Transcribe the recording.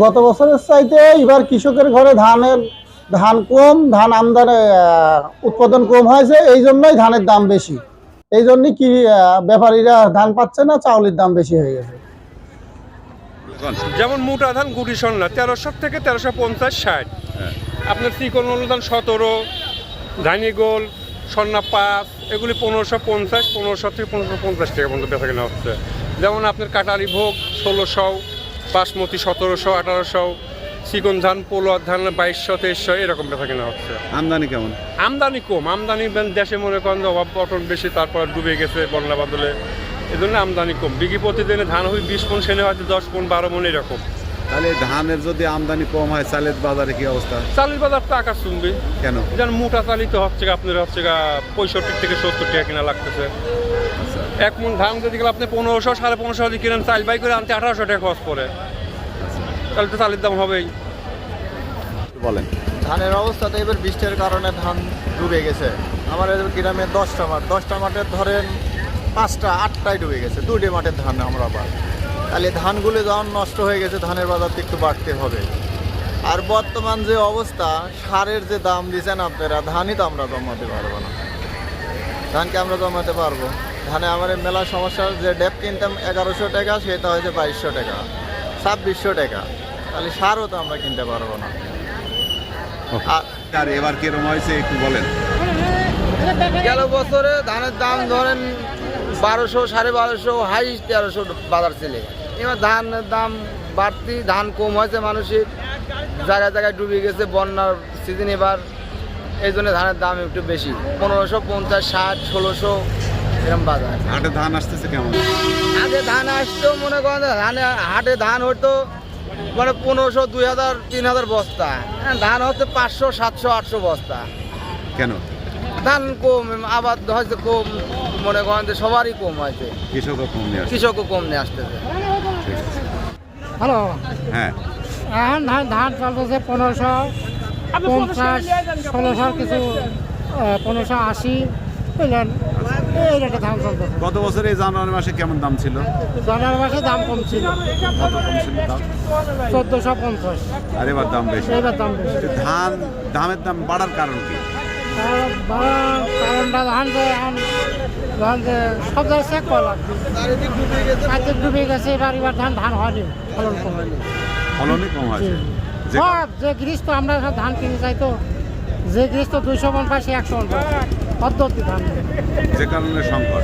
গত বছরের চাইতে এবার কৃষকের ঘরে ধানের ধান কম ধান আমদানি উৎপাদন কম হয়েছে এই জন্যই ধানের দাম বেশি। এই জন্যই কি ব্যাপারীরা ধান পাচ্ছে না চাউলের দাম বেশি হয়ে গেছে। যেমন মোটা ধান গুটি সন্না তেরোশো থেকে তেরোশো পঞ্চাশ ষাট। হ্যাঁ। আপনার চিকন অনুদান সতেরো ধানি গোল সন্না পাঁচ এগুলি পনেরোশো পঞ্চাশ পনেরোশো থেকে পনেরোশো পঞ্চাশ টাকা পর্যন্ত বেচা কেনা হচ্ছে। যেমন আপনার কাটারি ভোগ ষোলোশো বাসমতি সতেরোশো আঠারোশো চিকন ধান পোলোয়ার ধান বাইশশো তেইশশো এরকম বেচা কেনা হচ্ছে। আমদানি কেমন? আমদানি কম। আমদানি দেশে মনে করেন অভাব পটন বেশি তারপর ডুবে গেছে বন্যা বাদলে। এই জন্য আমদানি কম। বিঘি প্রতিদিনে ধান হয় বিশ মন সেনে হয়তো দশ মন বারো মন এরকম। তাহলে ধানের যদি আমদানি কম হয় চালের বাজারে কি অবস্থা? চালের বাজার আকাশ শুনবে কেন? যেন মোটা চালিত হচ্ছে আপনার হচ্ছে পঁয়ষট্টি থেকে সত্তর টাকা কিনা লাগতেছে। এক মন ধান যদি গেলে আপনি পনেরোশো সাড়ে পনেরোশো যদি কিনেন চাল বাই করে আনতে আঠারোশো টাকা খরচ পড়ে। তাহলে তো চালের দাম হবেই। বলেন। ধানের অবস্থা তো এবার বৃষ্টির কারণে ধান ডুবে গেছে। আমার গ্রামে দশটা মাঠ দশটা মাঠের ধরেন পাঁচটা আটটায় ডুবে গেছে। দুটি মাঠের ধান আমরা পাই। তাহলে ধানগুলো যখন নষ্ট হয়ে গেছে ধানের বাজার একটু বাড়তে হবে। আর বর্তমান যে অবস্থা সারের যে দাম দিচ্ছেন আপনারা ধানই তো আমরা জমাতে পারব না। ধানকে আমরা জমাতে পারব। ধানে আমার মেলা সমস্যা যে ডেপ কিনতাম এগারোশো টাকা সেটা হয়েছে বাইশশো টাকা ছাব্বিশশো টাকা। তাহলে সারও তো আমরা কিনতে পারব না। আর আর এবার কিরম হয়েছে একটু বলেন। গেল বছরে ধানের দাম ধরেন বারোশো সাড়ে বারোশো হাই তেরোশো বাজার ছেলে। এবার ধানের দাম বাড়তি ধান কম হয়েছে মানুষের। জায়গায় জায়গায় ডুবে গেছে বন্যার সিজন এবার এই জন্য ধানের দাম একটু বেশি। পনেরোশো পঞ্চাশ ষাট ষোলোশো এরকম বাজার। হাটে ধান আসতেছে কেমন? আগে ধান আসতো মনে করেন ধানে হাটে ধান হতো মানে পনেরোশো দুই হাজার তিন হাজার বস্তা। হ্যাঁ, ধান হচ্ছে পাঁচশো সাতশো আটশো বস্তা। কেন? ধান কম আবাদ হয়তো কম মনে করেন যে সবারই কম হয়েছে। কৃষকও কম নিয়ে কৃষকও কম নিয়ে আসতেছে। হ্যালো? হ্যাঁ। এখন ধান ধান চলতেছে পনেরোশো পঞ্চাশ ষোলোশো কিছু পনেরোশো আশি বুঝলেন? গত বছর এই জানুয়ারি মাসে কেমন দাম ছিল? জানুয়ারি মাসে দাম কম ছিল। কত কম ছিল দাম? চোদ্দোশো পঞ্চাশ। আর এবার দাম বেশি। এবার দাম বেশি। ধান দামের দাম বাড়ার কারণ কি? কারণটা ধান সব জায়গায় চেক করা লাগবে। চারদিক ডুবে গেছে এবার এবার ধান ধান হয়নি ফলন কম হয়নি। ফলনই কম হয়েছে। যে সব যে গৃহস্থ আমরা ধান কিনে চাই তো? যে গৃহস্থ দুইশো মন পায় একশো পায় পদ্ধতি যে কারণে সংকট।